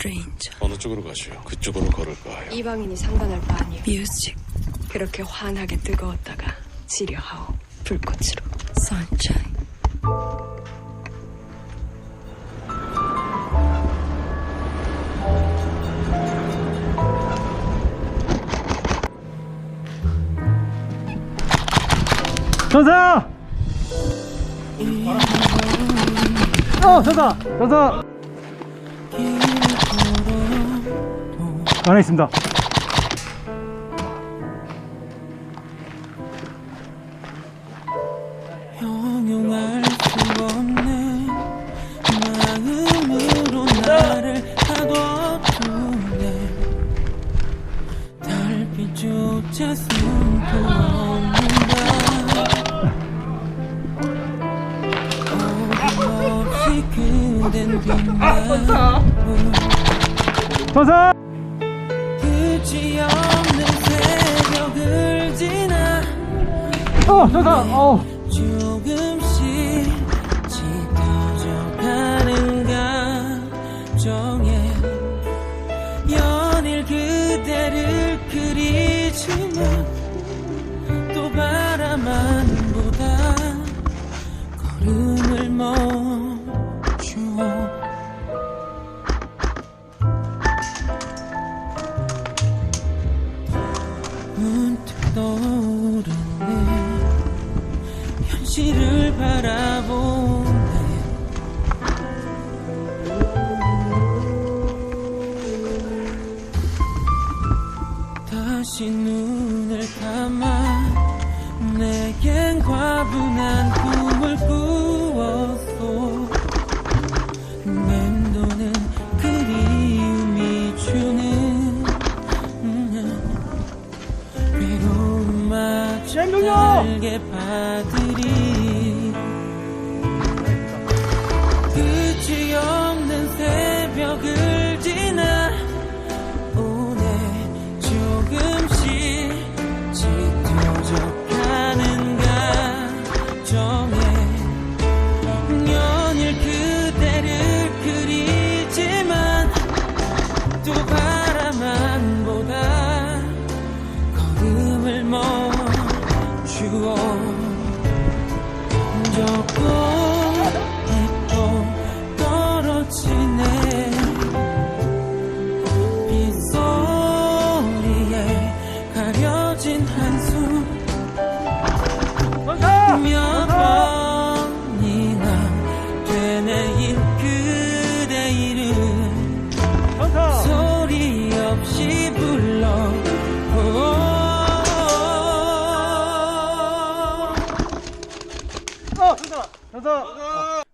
stranger. 어느 쪽으로 가시오? 그쪽으로 걸을까요? 이방인이 상관할 바 아니오. Music, 그렇게 환하게 뜨거웠다가 지려하오. 불꽃으로. sunshine. 전사! 어, 전사! 전사! 안에 있습니다. 전사! 끝이 없는 새벽을 지나 어, 전사! 어. 조금씩 짙어져 가는 감정에 연일 그대를 그리지만 또 바라만 보다 걸음을 멈 현실을 바라보네. 다시 눈을 감아 내겐 과분한 꿈을 꾸었소. 맴도는 그리움이 주는 음, 외로움마저 달게 파들 정에 연일 그대를 그리지만 또 바라만 보다 걸음을 멈추어 없이 불러 어, 전사! 전사! 후회